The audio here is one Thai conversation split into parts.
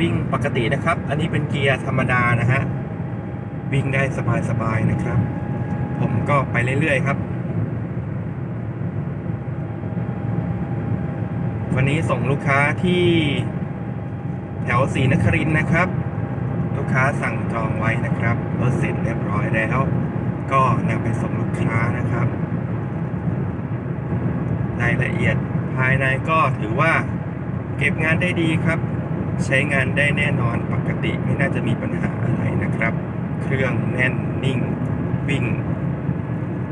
วิ่งปกตินะครับ อันนี้เป็นเกียร์ธรรมดานะฮะ วิ่งได้สบายๆนะครับ ผมก็ไปเรื่อยๆครับ วันนี้ส่งลูกค้าที่แถวศรีนครินนะครับ ลูกค้าสั่งจองไว้นะครับรถเสร็จเรียบร้อยแล้ว ก็นำไปส่งลูกค้านะครับรายละเอียดภายในก็ถือว่าเก็บงานได้ดีครับ ใช้งานได้แน่นอนปกติไม่น่าจะมีปัญหาอะไรนะครับ เครื่องแน่นนิ่ง วิ่ง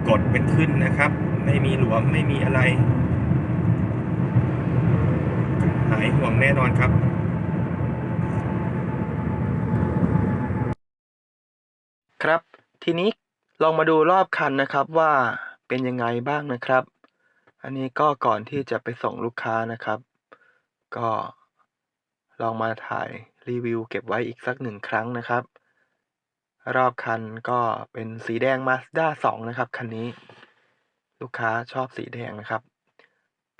กดเป็นขึ้นนะครับ ไม่มีหลวมไม่มีอะไร หายห่วงแน่นอนครับครับทีนี้ลองมาดูรอบคันนะครับว่าเป็นยังไงบ้างนะครับ อันนี้ก็ก่อนที่จะไปส่งลูกค้านะครับ ก็ ลองมาถ่ายรีวิวเก็บไว้อีกสักหนึ่งครั้งนะครับ รอบคันก็เป็นสีแดง Mazda 2 นะครับ คันนี้ ลูกค้าชอบสีแดงนะครับ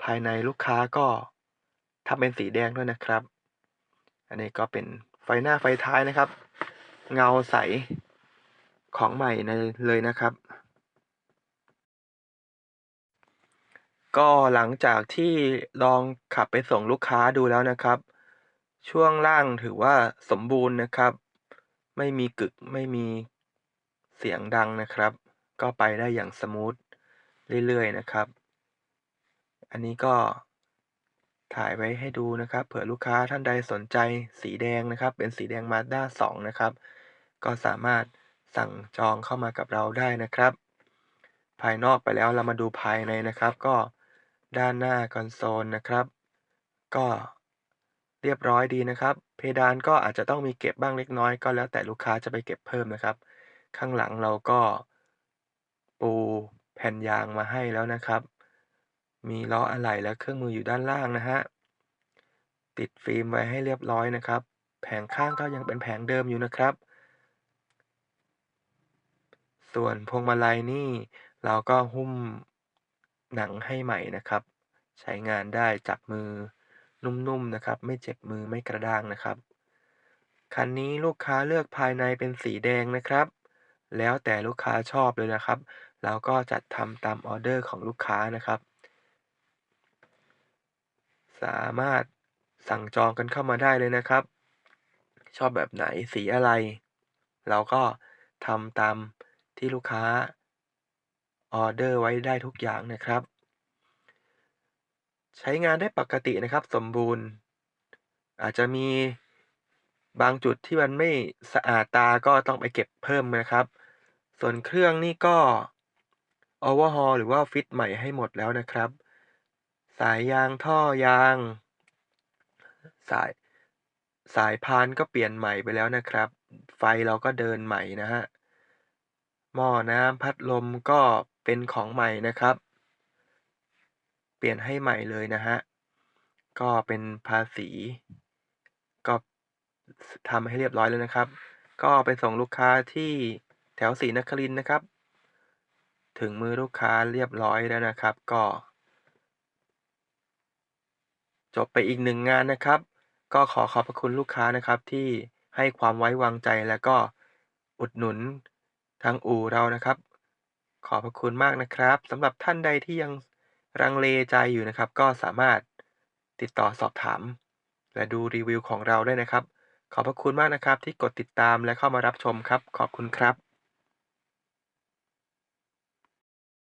ภายในลูกค้าก็ทำเป็นสีแดงด้วยนะครับ อันนี้ก็เป็นไฟหน้าไฟท้ายนะครับ เงาใสของใหม่ในเลยนะครับ ก็หลังจากที่ลองขับไปส่งลูกค้าดูแล้วนะครับ ช่วงล่างถือว่าสมบูรณ์นะครับ ไม่มีกึกไม่มีเสียงดังนะครับ ก็ไปได้อย่างสมูทเรื่อยๆนะครับ อันนี้ก็ถ่ายไว้ให้ดูนะครับ เผื่อลูกค้าท่านใดสนใจสีแดงนะครับ เป็นสีแดง Mazda 2นะครับ ก็สามารถสั่งจองเข้ามากับเราได้นะครับ ภายนอกไปแล้วเรามาดูภายในนะครับ ก็ด้านหน้าคอนโซลนะครับ ก็ เรียบร้อยดีนะครับ เพดานก็อาจจะต้องมีเก็บบ้างเล็กน้อย ก็แล้วแต่ลูกค้าจะไปเก็บเพิ่มนะครับ ข้างหลังเราก็ปูแผ่นยางมาให้แล้วนะครับ มีล้ออะไหล่และเครื่องมืออยู่ด้านล่างนะฮะ ติดฟิล์มไว้ให้เรียบร้อยนะครับ แผงข้างก็ยังเป็นแผงเดิมอยู่นะครับ ส่วนพวงมาลัยนี่เราก็หุ้มหนังให้ใหม่นะครับ ใช้งานได้จับมือ นุ่มๆนะครับ ไม่เจ็บมือไม่กระด้างนะครับ คันนี้ลูกค้าเลือกภายในเป็นสีแดงนะครับ แล้วแต่ลูกค้าชอบเลยนะครับเราก็จัดทำตามออเดอร์ของลูกค้านะครับ สามารถสั่งจองกันเข้ามาได้เลยนะครับ ชอบแบบไหนสีอะไร เราก็ทำตามที่ลูกค้าออเดอร์ไว้ได้ทุกอย่างนะครับ ใช้งานได้ปกตินะครับสมบูรณ์ อาจจะมีบางจุดที่มันไม่สะอาดตาก็ต้องไปเก็บเพิ่มนะครับ ส่วนเครื่องนี่ก็ overhaul หรือว่าฟิตใหม่ให้หมดแล้วนะครับ สายยางท่อยาง สายสายพานก็เปลี่ยนใหม่ไปแล้วนะครับ ไฟเราก็เดินใหม่นะฮะหม้อน้ำพัดลมก็เป็นของใหม่นะครับ ปลี่ยนให้ใหม่เลยนะฮะ ก็เป็นภาษี ก็ทำให้เรียบร้อยแล้วนะครับ ก็ไปส่งลูกค้าที่แถวศรีนครินนะครับ ถึงมือลูกค้าเรียบร้อยแล้วนะครับ ก็ จบไปอีกหนึ่งงานนะครับ ก็ขอขอบพระคุณลูกค้านะครับที่ให้ความไว้วางใจแล้วก็อุดหนุนทางอู่เรานะครับ ขอบพระคุณมากนะครับสำหรับท่านใดที่ยัง รังเลใจอยู่นะครับ ก็สามารถติดต่อสอบถาม และดูรีวิวของเราได้นะครับ ขอบพระคุณมากนะครับที่กดติดตามและเข้ามารับชมครับ ขอบคุณครับ